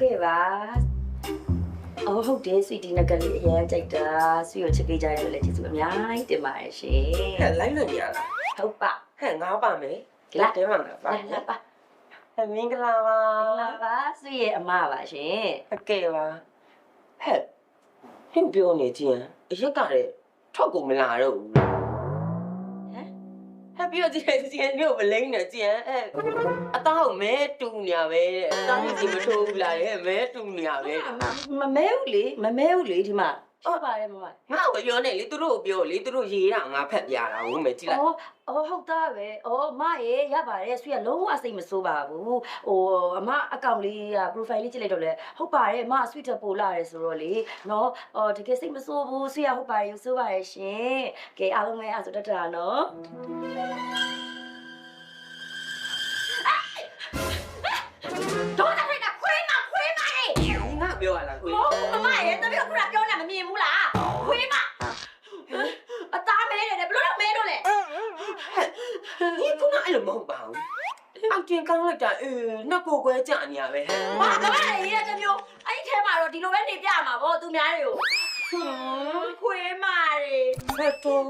ကဲပါအော်ဟုတ်တယ်ဆွီတီနဂလေးအရင်ကြိုက်တာဆွီကိုချစ်ပေးကြတယ်လည်းကျေးဇူးအများကြီးတင်ပါတယ်ရှင်ဟဲ့လိုက်လွန်နေရလားဟုတ်ပါဟဲ့ငါပါမယ်လာတဲမှာလားပါလာလာပါဟဲ့မင်္ဂလာပါလာပါဆွီရဲ့အမပါရှင်အကဲပါဟဲ့ဟင်းပြောနေချင်းအရက်ကတဲ့ထွက်ကုန်မလာတော့ဘူး ဟမ်ဟဲ့ပြောကြည့်ကြည့်မြို့မလိမ့်နဲ့ကြည့်အဲ့အသားကိုမဲတူညာပဲတဲ့အသားကြီးမထိုးဘူးလားတဲ့မဲတူညာပဲမမဲဘူးလေမမဲဘူးလေဒီမှာဟုတ်ပါတယ်မမငါ့ကိုပြောနေလေသူတို့ကိုပြောလေသူတို့ရေးတာငါဖက်ပြတာဟုတ်မယ်ကြည့်လိုက်အော်အော်ဟုတ်သားပဲအော်မရေရပါတယ်ဆွေကလုံးဝစိတ်မဆိုးပါဘူးဟိုအမအကောင့်လေးက profile လေးကြည့်လိုက်တော့လေဟုတ်ပါတယ်အမဆွေတက်ပို့လာတယ်ဆိုတော့လေနော်အော်တကယ်စိတ်မဆိုးဘူးဆွေကဟုတ်ပါတယ်ယူဆိုးပါတယ်ရှင်ကဲအားလုံးလည်းအားဆိုတတ်တာနော် ပြောရလားကိုဟိုအမရေတပည့်ကခုနပြောနေမမြင်ဘူးလားခွေးမအသားမဲတယ်ဘယ်လိုလုပ်မဲတော့လဲဒီကနအဲ့လိုမဟုတ်ပါဘူးအောက်တင်ကောင်းလိုက်တာအေးနှက်ကိုကွဲကြနေရပဲဟဲ့မကမရေးတဲ့မျိုးအဲ့ဒီထဲမှာတော့ဒီလိုပဲနေပြမှာဗောသူများတွေကိုဟွန်းခွေးမတွေဖက်တော့